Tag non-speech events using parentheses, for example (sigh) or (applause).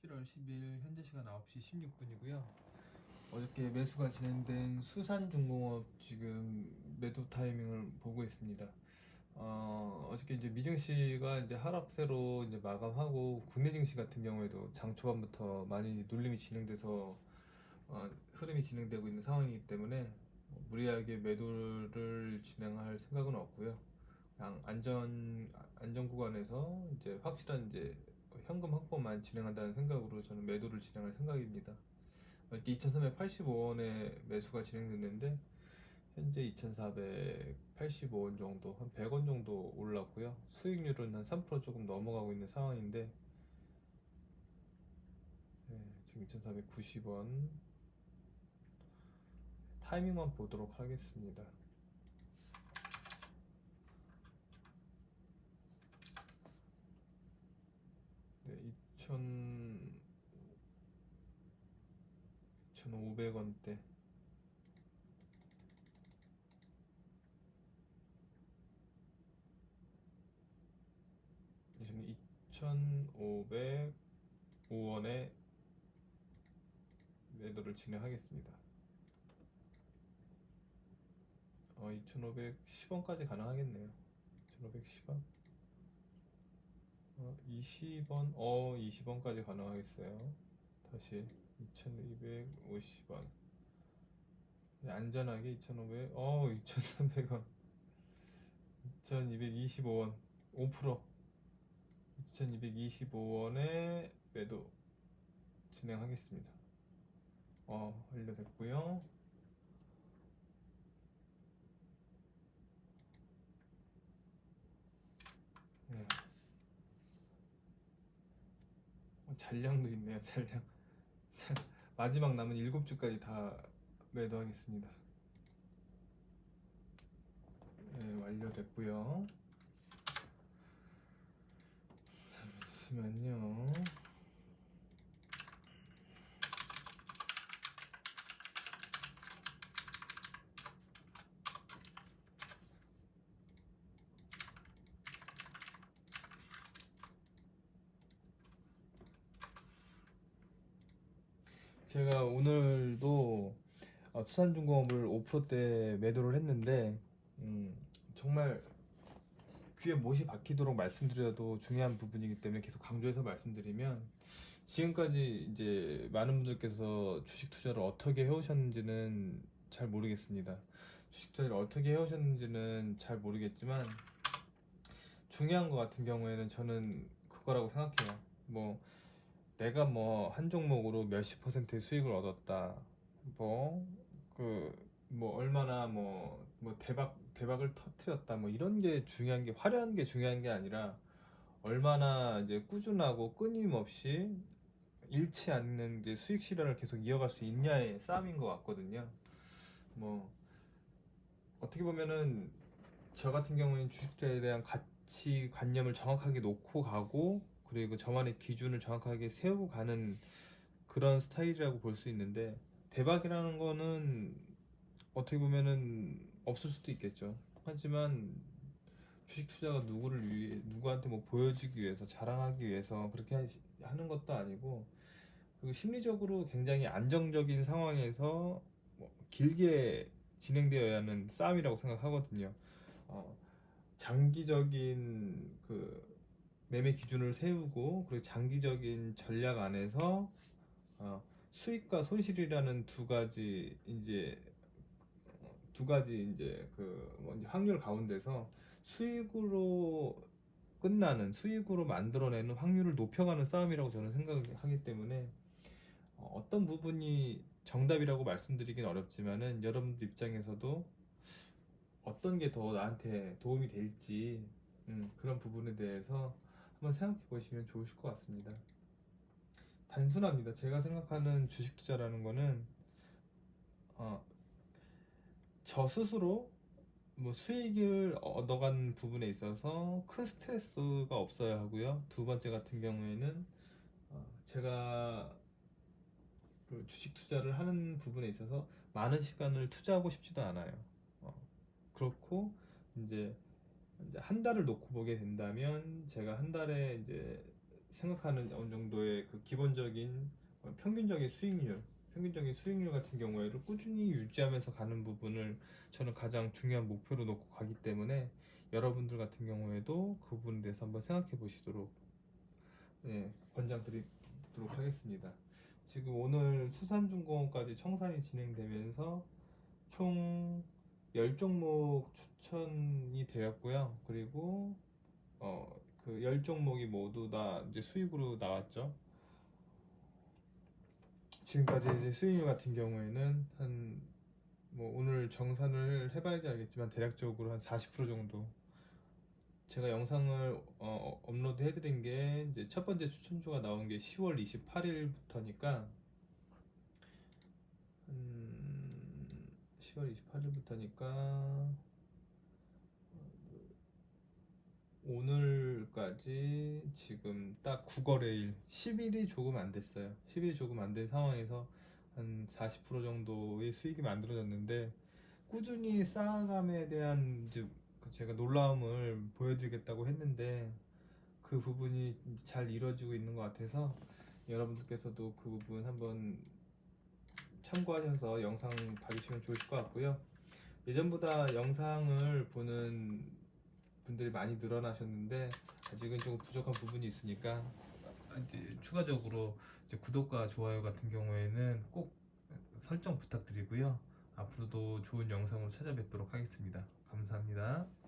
11월 10일 현재 시간 9시 16분이고요. 어저께 매수가 진행된 수산중공업 지금 매도 타이밍을 보고 있습니다. 어, 어저께 이제 미증시가 이제 하락세로 이제 마감하고 국내 증시 같은 경우에도 장 초반부터 많이 눌림이 진행돼서 어, 흐름이 진행되고 있는 상황이기 때문에 무리하게 매도를 진행할 생각은 없고요. 그냥 안전 안전 구간에서 이제 확실한 이제 현금 확보만 진행한다는 생각으로 저는 매도를 진행할 생각입니다. 어저께 2,385원에 매수가 진행됐는데 현재 2,485원 정도, 한 100원 정도 올랐고요. 수익률은 한 3% 조금 넘어가고 있는 상황인데 네, 지금 2,490원 타이밍만 보도록 하겠습니다. 네, 2,000 2,500원대 지금 2,505원에 매도를 진행하겠습니다. 어, 2,510원까지 가능하겠네요. 2,510원. 어, 20원, 어, 20원까지 가능하겠어요. 다시 2,250원. 안전하게 2,500, 어, 2,300원. 2,225원. 5%. 2,225원에 매도 진행하겠습니다. 어, 완료됐고요. 네. 어, 잔량도 있네요. (laughs) 잔량. 잔- 마지막 남은 7주까지 다 매도하겠습니다. 네, 완료됐고요. 잠시만요. 제가 오늘도 어, 투산중공업을 5%대 매도를 했는데 음, 정말 귀에 못이 박히도록 말씀드려도 중요한 부분이기 때문에 계속 강조해서 말씀드리면 지금까지 이제 많은 분들께서 주식 투자를 어떻게 해오셨는지는 잘 모르겠습니다. 주식 투자를 어떻게 해오셨는지는 잘 모르겠지만 중요한 것 같은 경우에는 저는 그거라고 생각해요. 뭐 내가 뭐 한 종목으로 몇십 퍼센트의 수익을 얻었다. 뭐 그 뭐 얼마나 뭐 뭐 대박 대박을 터트렸다. 뭐 이런 게 중요한 게 화려한 게 중요한 게 아니라 얼마나 이제 꾸준하고 끊임없이 잃지 않는 게 수익 실현을 계속 이어갈 수 있냐의 싸움인 것 같거든요. 뭐 어떻게 보면은 저 같은 경우에는 주식투자에 대한 가치 관념을 정확하게 놓고 가고 그리고 저만의 기준을 정확하게 세우고 가는 그런 스타일이라고 볼 수 있는데 대박이라는 거는 어떻게 보면은 없을 수도 있겠죠. 하지만 주식 투자가 누구를 위해 누구한테 뭐 보여주기 위해서 자랑하기 위해서 그렇게 하는 것도 아니고 그리고 심리적으로 굉장히 안정적인 상황에서 뭐 길게 진행되어야 하는 싸움이라고 생각하거든요. 어, 장기적인 그 매매 기준을 세우고 그리고 장기적인 전략 안에서 어, 수익과 손실이라는 두 가지 이제 어, 두 가지 이제 그 확률 가운데서 수익으로 끝나는 수익으로 만들어내는 확률을 높여가는 싸움이라고 저는 생각하기 때문에 어, 어떤 부분이 정답이라고 말씀드리긴 어렵지만은 여러분들 입장에서도 어떤 게 더 나한테 도움이 될지 음, 그런 부분에 대해서 한번 생각해 보시면 좋으실 것 같습니다. 단순합니다. 제가 생각하는 주식 투자라는 거는 어, 저 스스로 뭐 수익을 얻어간 부분에 있어서 큰 스트레스가 없어야 하고요. 두 번째 같은 경우에는 어, 제가 그 주식 투자를 하는 부분에 있어서 많은 시간을 투자하고 싶지도 않아요. 어, 그렇고 이제 이제 한 달을 놓고 보게 된다면 제가 한 달에 이제 생각하는 어느 정도의 그 기본적인 어, 평균적인 수익률, 평균적인 수익률 같은 경우에를 꾸준히 유지하면서 가는 부분을 저는 가장 중요한 목표로 놓고 가기 때문에 여러분들 같은 경우에도 그 부분에 대해서 한번 생각해 보시도록 예, 권장드리도록 하겠습니다. 지금 오늘 수산중공업까지 청산이 진행되면서 총 10종목 추천이 되었고요. 그리고 어, 그 10종목이 모두 다 이제 수익으로 나왔죠. 지금까지 이제 수익률 같은 경우에는 한 뭐 오늘 정산을 해봐야지 알겠지만 대략적으로 한 40% 정도 제가 영상을 어, 업로드 해드린 게 이제 첫 번째 추천주가 나온 게 10월 28일부터니까 음, 10월 28일부터니까 오늘까지 지금 딱 9거래일 10일이 조금 안 됐어요. 10일이 조금 안 된 상황에서 한 40% 정도의 수익이 만들어졌는데 꾸준히 쌓아감에 대한 이제 그 제가 놀라움을 보여드리겠다고 했는데 그 부분이 잘 이루어지고 있는 것 같아서 여러분들께서도 그 부분 한번 참고하셔서 영상 봐주시면 좋으실 것 같고요. 예전보다 영상을 보는 분들이 많이 늘어나셨는데 아직은 조금 부족한 부분이 있으니까 이제 추가적으로 이제 구독과 좋아요 같은 경우에는 꼭 설정 부탁드리고요. 앞으로도 좋은 영상으로 찾아뵙도록 하겠습니다. 감사합니다.